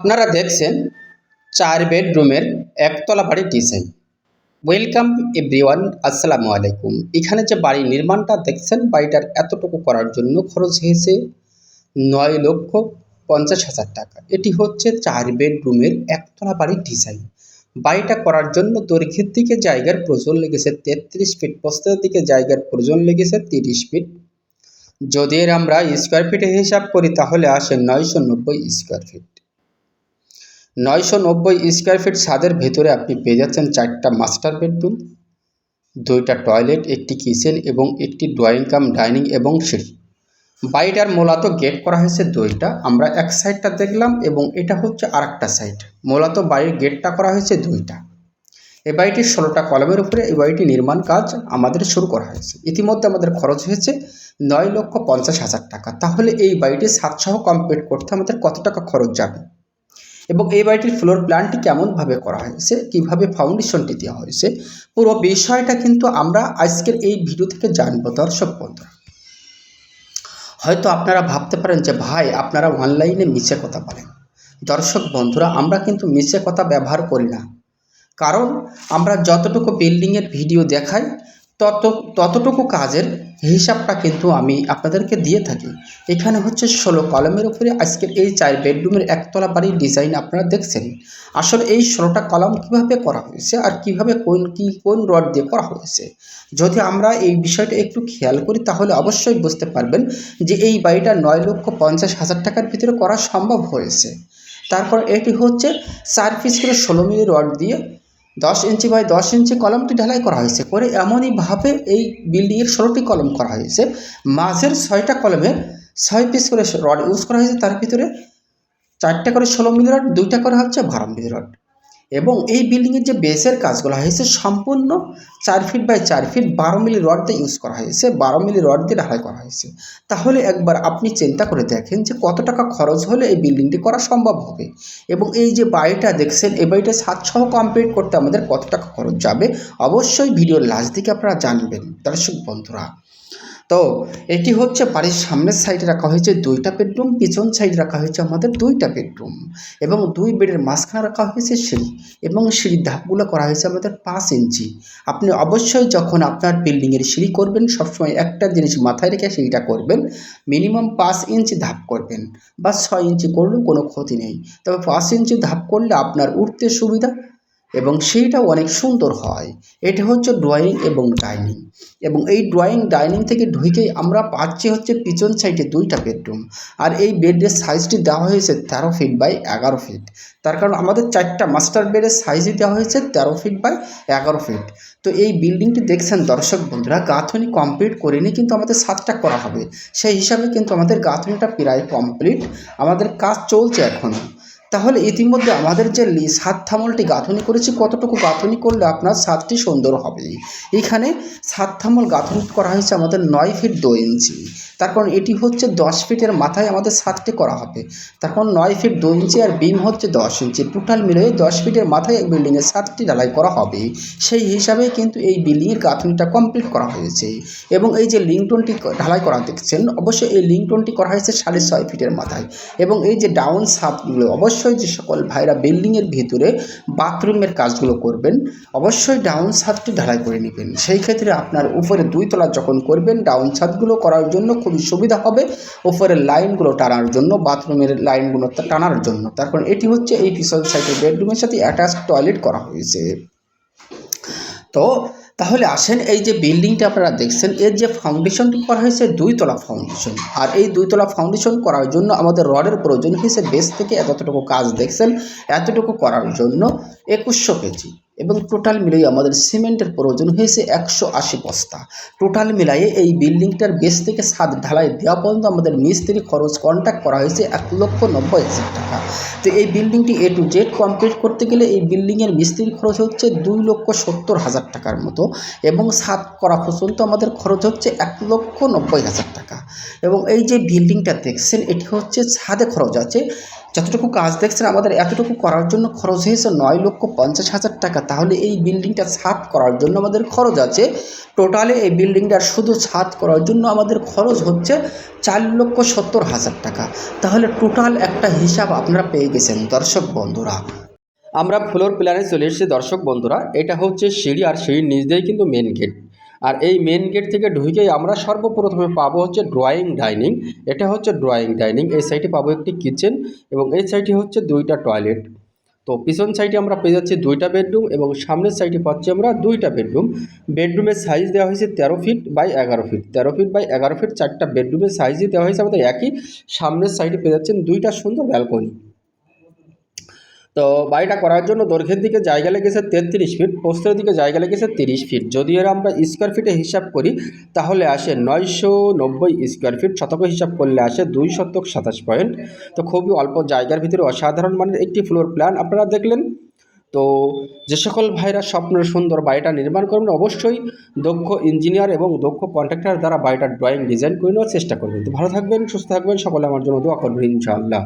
আপনারা দেখছেন চার বেডরুমের একতলা বাড়ির ডিজাইন ওয়েলকাম এভরিওয়ান আসসালামু আলাইকুম। এখানে যে বাড়ি নির্মাণটা দেখছেন, বাড়িটার এতটুকু করার জন্য খরচ হয়েছে নয় লক্ষ পঞ্চাশ হাজার টাকা। এটি হচ্ছে চার বেডরুমের একতলা বাড়ির ডিজাইন বাড়িটা করার জন্য দৈর্ঘ্যের দিকে জায়গার প্রয়োজন লেগেছে তেত্রিশ ফিট প্রস্তের দিকে জায়গার প্রয়োজন লেগেছে তিরিশ ফিট। যদি এর আমরা স্কোয়ার ফিটে হিসাব করি, তাহলে আসে নয়শো নব্বই স্কোয়ার ফিট নয়শো নব্বই স্কোয়ার ফিট ছাদের ভেতরে আপনি পেয়ে যাচ্ছেন চারটা মাস্টার বেডরুম, দুইটা টয়লেট, একটি কিচেন এবং একটি ড্রয়িং কাম, ডাইনিং এবং সিঁড়ি। বাড়িটার মূলত গেট করা হয়েছে দুইটা, আমরা এক সাইডটা দেখলাম এবং এটা হচ্ছে আরেকটা সাইড। মূলত বাড়ির গেটটা করা হয়েছে দুইটা। এই বাড়িটির ষোলোটা কলমের উপরে এই বাড়িটি নির্মাণ কাজ আমাদের শুরু করা হয়েছে। ইতিমধ্যে আমাদের খরচ হয়েছে নয় লক্ষ পঞ্চাশ হাজার টাকা। তাহলে এই বাড়িটি সাতসহ কমপ্লিট করতে আমাদের কত টাকা খরচ যাবে? এবং এই বাড়িটির ফ্লোর প্ল্যানটি কেমনভাবে করা হয়েছে, কীভাবে ফাউন্ডেশনটি দেওয়া হয়েছে, পুরো বিষয়টা কিন্তু আমরা আজকের এই ভিডিও থেকে জানব দর্শক বন্ধুরা। হয়তো আপনারা ভাবতে পারেন যে, ভাই, আপনারা অনলাইনে মিছে কথা বলেন। দর্শক বন্ধুরা, আমরা কিন্তু মিছে কথা ব্যবহার করি না। কারণ আমরা যতটুকু বিল্ডিংয়ের ভিডিও দেখাই তত, ততটুকু কাজের হিসাবটা কিন্তু আমি আপনাদেরকে দিয়ে থাকি। এখানে হচ্ছে ষোলো কলমের উপরে আজকের এই চার বেডরুমের একতলা বাড়ির ডিজাইন আপনারা দেখছেন। আসলে এই ষোলোটা কলম কীভাবে করা হয়েছে আর কীভাবে কোন, কি, কোন রড দিয়ে করা হয়েছে? যদি আমরা এই বিষয়টা একটু খেয়াল করি তাহলে অবশ্যই বুঝতে পারবেন যে এই বাড়িটা নয় লক্ষ পঞ্চাশ হাজার টাকার ভিতরে করা সম্ভব হয়েছে। তারপর এটি হচ্ছে চার পিস করে ষোলো মিলি রড দিয়ে দশ ইঞ্চি বাই দশ ইঞ্চি কলমটি ঢালাই করা হয়েছে করে এমনইভাবে এই বিল্ডিংয়ের ষোলোটি কলম করা হয়েছে। মাঝের ছয়টা কলমে ছয় পিস করে রড ইউজ করা হয়েছে, তার ভিতরে চারটা করে ষোলো মিলি রড দুইটা করে হচ্ছে বারো মিলি রড এবং এই বিল্ডিংয়ের যে বেসের কাজগুলো হয়েছে সম্পূর্ণ চার ফিট বাই চার ফিট বারো মিলি রড দিয়ে ইউজ করা হয়েছে, বারো মিলি রড দিয়ে ঢালাই করা হয়েছে। তাহলে একবার আপনি চিন্তা করে দেখেন যে কত টাকা খরচ হলে এই বিল্ডিংটি করা সম্ভব হবে। এবং এই যে বাড়িটা দেখছেন, এই বাড়িটা সাতসহ কমপ্লিট করতে আমাদের কত টাকা খরচ যাবে? অবশ্যই ভিডিওর লাস্ট দিকে আপনারা জানবেন। দর্শক বন্ধুরা তো এটি হচ্ছে বাড়ির সামনের সাইডে রাখা হয়েছে দুইটা বেডরুম পিছন সাইডে রাখা হয়েছে আমাদের দুইটা বেডরুম এবং দুই বেডের মাঝখানে রাখা হয়েছে সিঁড়ি এবং সিঁড়ির ধাপগুলো করা হয়েছে আমাদের পাঁচ ইঞ্চি। আপনি অবশ্যই যখন আপনার বিল্ডিংয়ের সিঁড়ি করবেন, সবসময় একটা জিনিস মাথায় রেখে সিঁড়িটা করবেন। মিনিমাম পাঁচ ইঞ্চি ধাপ করবেন বা ছয় ইঞ্চি করলেও কোনো ক্ষতি নেই। তবে পাঁচ ইঞ্চি ধাপ করলে আপনার উঠতে সুবিধা এবং সেইটা অনেক সুন্দর হয়। এটা হচ্ছে ড্রয়িং এবং ডাইনিং এবং এই ড্রয়িং ডাইনিং থেকে ঢুকেই আমরা পাচ্ছি হচ্ছে পিছন সাইডে দুইটা বেডরুম আর এই বেডের সাইজটি দেওয়া হয়েছে তেরো ফিট বাই এগারো ফিট তার কারণ আমাদের চারটা মাস্টার বেডের সাইজই দেওয়া হয়েছে তেরো ফিট বাই এগারো ফিট তো এই বিল্ডিংটি দেখছেন দর্শক বন্ধুরা, গাঁথনি কমপ্লিট করে নিয়ে কিন্তু আমাদের সাতটা করা হবে। সেই হিসাবে কিন্তু আমাদের গাঁথনিটা প্রায় কমপ্লিট আমাদের কাজ চলছে এখনও তাহলে ইতিমধ্যে আমাদের যে সাত থামলটি গাঁথনি করেছি, কতটুকু গাঁথনি করলে আপনার সাতটি সুন্দর হবে? এখানে সাত থামল গাঁথনি করা হয়েছে আমাদের নয় ফিট দু ইঞ্চি। তার কারণ এটি হচ্ছে দশ ফিটের মাথায় আমাদের সাতটি করা হবে। তার কারণ নয় ফিট দু ইঞ্চি আর বিম হচ্ছে দশ ইঞ্চি। টোটাল মিলে দশ ফিটের মাথায় এই বিল্ডিংয়ের সাতটি ঢালাই করা হবে। সেই হিসাবে কিন্তু এই বিল্ডিংয়ের গাঁথনিটা কমপ্লিট করা হয়েছে। এবং এই যে লিংটনটি ঢালাই করা দেখছেন, অবশ্যই এই লিংটনটি করা হয়েছে সাড়ে ছয় ফিটের মাথায়। এবং এই যে ডাউন সাপগুলো, অবশ্যই যে সকল ভাইরা বিল্ডিংয়ের ভিতরে বাথরুমের কাজগুলো করবেন, অবশ্যই ডাউন ছাদটি ঢালাই করে নেবেন। সেই ক্ষেত্রে আপনার উপরে দুই তলা যখন করবেন, ডাউন ছাদগুলো করার জন্য খুবই সুবিধা হবে। ওপরের লাইনগুলো টানার জন্য, বাথরুমের লাইনগুলো টানার জন্য। তার কারণ এটি হচ্ছে এই পিছন সাইডের বেডরুমের সাথে অ্যাটাচ টয়লেট করা হয়েছে। তো তাহলে আসেন, এই যে বিল্ডিংটা আপনারা দেখছেন, এর যে ফাউন্ডেশনটি করা হয়েছে, দুইতলা ফাউন্ডেশন আর এই দুইতলা ফাউন্ডেশন করার জন্য আমাদের রডের প্রয়োজন হয়েছে বেস থেকে এতটুকু কাজ দেখছেন, এতটুকু করার জন্য একুশশো কেজি। এবং টোটাল মিলিয়ে আমাদের সিমেন্টের প্রয়োজন হয়েছে একশো আশি বস্তা। টোটাল মিলাইয়ে এই বিল্ডিংটার বেস থেকে ছাদ ঢালাই দেওয়া পর্যন্ত আমাদের মিস্ত্রি খরচ কন্ট্যাক্ট করা হয়েছে এক লক্ষ নব্বই হাজার টাকা। তো এই বিল্ডিংটি এ টু জেড কমপ্লিট করতে গেলে এই বিল্ডিংয়ের মিস্ত্রির খরচ হচ্ছে দুই লক্ষ সত্তর হাজার টাকার মতো এবং সাত করা পর্যন্ত আমাদের খরচ হচ্ছে এক লক্ষ নব্বই হাজার টাকা। এবং এই যে বিল্ডিংটা দেখছেন, এটি হচ্ছে ছাদে খরচ আছে যতটুকু কাজ দেখছেন, আমাদের এতটুকু করার জন্য খরচ হয়েছে নয় লক্ষ পঞ্চাশ হাজার টাকা। তাহলে এই বিল্ডিংটা ছাদ করার জন্য আমাদের খরচ আছে। টোটালে এই বিল্ডিংটার শুধু ছাদ করার জন্য আমাদের খরচ হচ্ছে চার লক্ষ সত্তর হাজার টাকা। তাহলে টোটাল একটা হিসাব আপনারা পেয়ে গেছেন, দর্শক বন্ধুরা। আমরা ফ্লোর প্ল্যানে চলে এসেছি, দর্শক বন্ধুরা। এটা হচ্ছে সিঁড়ি আর সিঁড়ির নিচ দিয়েই কিন্তু মেন গেট আর এই মেন গেট থেকে ঢুকেই আমরা সর্বপ্রথমে পাবো হচ্ছে ড্রয়িং ডাইনিং এটা হচ্ছে ড্রয়িং ডাইনিং এই সাইডে পাবো একটি কিচেন এবং এই সাইডে হচ্ছে দুইটা টয়লেট তো পিছন সাইডে আমরা পেয়ে যাচ্ছি দুইটা বেডরুম এবং সামনের সাইডে পাচ্ছি আমরা দুইটা বেডরুম বেডরুমের সাইজ দেওয়া হয়েছে তেরো ফিট বাই এগারো ফিট তেরো ফিট বাই এগারো ফিট চারটা বেডরুমের সাইজই দেওয়া হয়েছে আমাদের একই। সামনের সাইডে পেয়ে যাচ্ছেন দুইটা সুন্দর ব্যালকনি তো বাড়িটা করার জন্য দৈর্ঘ্যের দিকে জায়গা লেগেছে তেত্রিশ ফিট প্রস্থের দিকে জায়গা লেগেছে তিরিশ ফিট যদি এর আমরা স্কোয়ার ফিটে হিসাব করি, তাহলে আসে নয়শো নব্বই স্কোয়ার ফিট শতক হিসাব করলে আসে দুই শতক সাতাশ পয়েন্ট তো খুবই অল্প জায়গার ভিতরে অসাধারণ মানের একটি ফ্লোর প্ল্যান আপনারা দেখলেন। তো যে সকল ভাইরা স্বপ্নের সুন্দর বাড়িটা নির্মাণ করবেন, অবশ্যই দক্ষ ইঞ্জিনিয়ার এবং দক্ষ কন্ট্রাক্টর দ্বারা বাড়িটার ড্রয়িং ডিজাইন করে নেওয়ার চেষ্টা করবেন। তো ভালো থাকবেন, সুস্থ থাকবেন, সকলে আমার জন্য দোয়া করবেন ইনশাআল্লাহ।